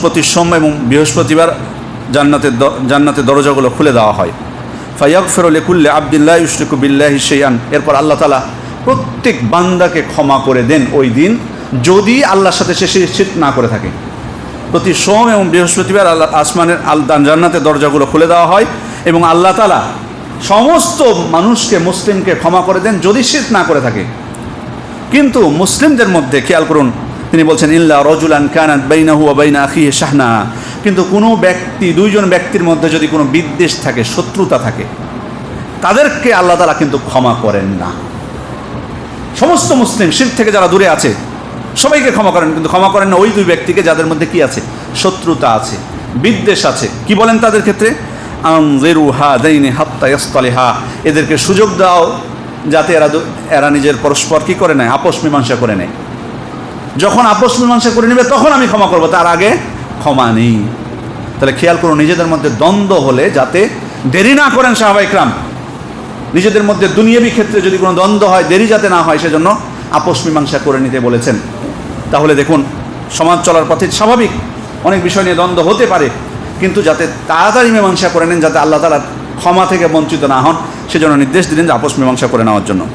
প্রতি সোম এবং বৃহস্পতিবার জান্নাতের জান্নাতের দরজাগুলো খুলে দেওয়া হয়। ফাইয়াক কুল্লে আবদুল্লাহ ইউসরিকু বিল্লাহি সেইয়ান এরপর আল্লাহ তালা প্রত্যেক বান্দাকে ক্ষমা করে দেন ওই দিন, যদি আল্লাহর সাথে সে শিরক না করে থাকে। প্রতি সোম এবং বৃহস্পতিবার আল্লাহ, আসমানের আল জান্নাতের দরজাগুলো খুলে দেওয়া হয় এবং আল্লাহ তালা সমস্ত মানুষকে, মুসলিমকে ক্ষমা করে দেন যদি শীত না করে থাকে। কিন্তু মুসলিমদের মধ্যে খেয়াল করুন তিনি বলছেন, ইল্লা রজুলান কানাত বাইনাহু বাইনা আখিহি শাহনা। কিন্তু কোনো ব্যক্তি, দুইজন ব্যক্তির মধ্যে যদি কোনো বিদ্বেষ থাকে, শত্রুতা থাকে, তাদেরকে আল্লাহ তালা কিন্তু ক্ষমা করেন না। সমস্ত মুসলিম শির থেকে যারা দূরে আছে, সবাইকে ক্ষমা করেন, কিন্তু ক্ষমা করেন না ওই দুই ব্যক্তিকে যাদের মধ্যে কি আছে? শত্রুতা আছে, বিদ্বেষ আছে। কি বলেন তাদের ক্ষেত্রে? আনজেরু হা দাইনে হাত্তা ইয়াস্তালিহা। এদেরকে সুযোগ দাও, যাতে এরা এরা নিজের পরস্পর কি করে নেয়? আপোষ মীমাংসা করে নেয়। যখন আপোষ মীমাংসা করে নেবে, তখন আমি ক্ষমা করব। তার আগে ক্ষমা নেই। তাহলে খেয়াল করুন, নিজেদের মধ্যে দ্বন্দ্ব হলে যাতে দেরি না করেন সাহাবাইকরাম নিজেদের মধ্যে দুনিয়াবি ক্ষেত্রে যদি কোনো দ্বন্দ্ব হয়, দেরি যাতে না হয়, সেজন্য আপোষ মীমাংসা করে নিতে বলেছেন। তাহলে দেখুন, সমাজ চলার পথে স্বাভাবিক। অনেক বিষয় নিয়ে দ্বন্দ্ব হতে পারে, কিন্তু যাতে তাড়াতাড়ি মীমাংসা করে নেন, যাতে আল্লাহ তালা ক্ষমা থেকে বঞ্চিত না হন, সেজন্য নির্দেশ দিলেন যে, আপোষ মীমাংসা করে নেওয়ার জন্য।